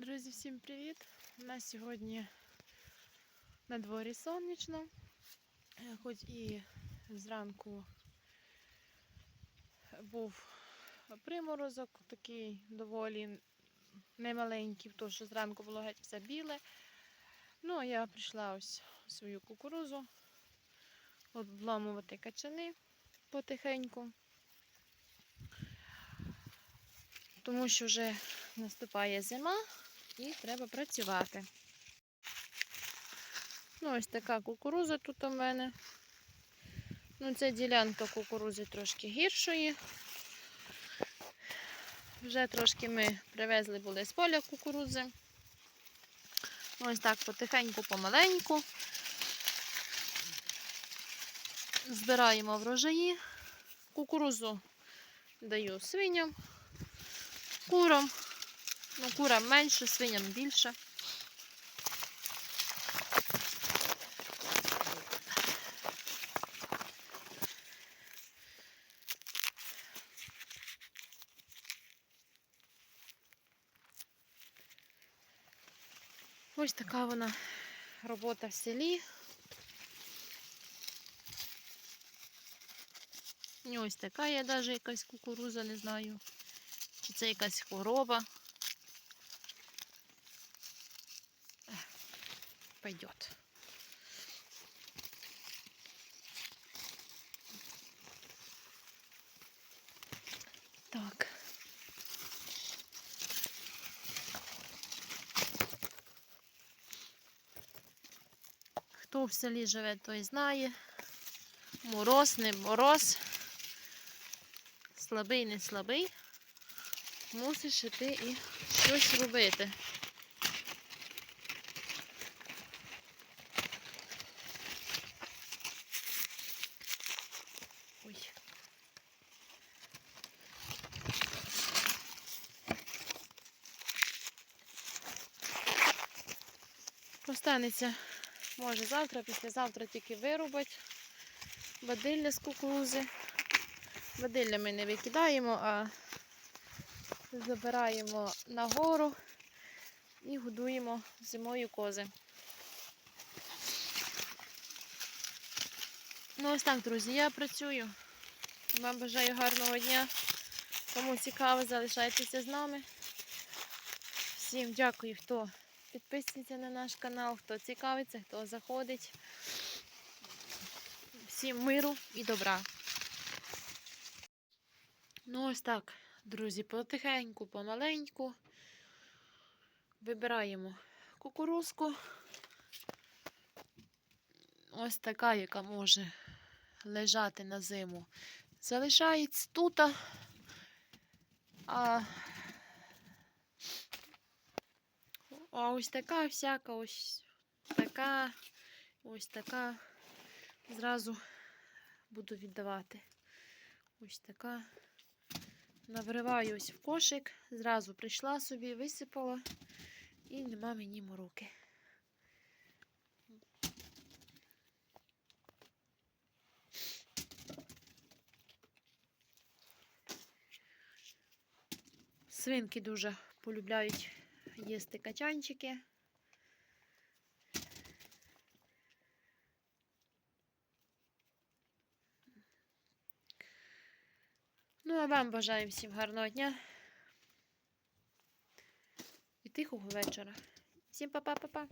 Друзі, всім привіт! У нас сьогодні на дворі сонячно, Е, хоч і зранку був приморозок, такий доволі немаленький, тому що зранку було геть все біле. Ну, а я прийшла ось свою кукурузу обламувати качани потихеньку, тому що вже наступає зима і треба працювати. Ну, ось така кукуруза тут у мене. Ну, це ділянка кукурузи трошки гіршої. Вже трошки ми привезли були з поля кукурузи. Ось так потихеньку, помаленьку. Збираємо врожаї. Кукурузу даю свиням, курам. Ну, курам менше, свиням більше. Ось така вона робота в селі. І ось така є навіть якась кукуруза, не знаю. Чи це якась хвороба. Пойдет. Так. Хто в селі живе, той знає. Мороз, не мороз. Слабий, не слабий. Мусиш іти і щось робити. Останеться, може, завтра, післязавтра тільки вирубать бадилля з кукурузи. Бадилля ми не викидаємо, а забираємо нагору і годуємо зимою кози. Ну ось так, друзі, я працюю. Вам бажаю гарного дня. Кому цікаво, залишайтеся з нами. Всім дякую, хто підписується на наш канал, хто цікавиться, хто заходить. Всім миру і добра. Ну, ось так, друзі, потихеньку, помаленьку. Вибираємо кукурузку. Ось така, яка може лежати на зиму. Залишається тут. А, а ось така всяка, ось така, ось така. Зразу буду віддавати. Ось така. Навриваю ось в кошик, зразу прийшла собі, висипала і нема мені мороки. Свинки дуже полюбляють їсти качанчики. Ну, а вам бажаю всім гарного дня і тихого вечора. Всім па-па-па-па.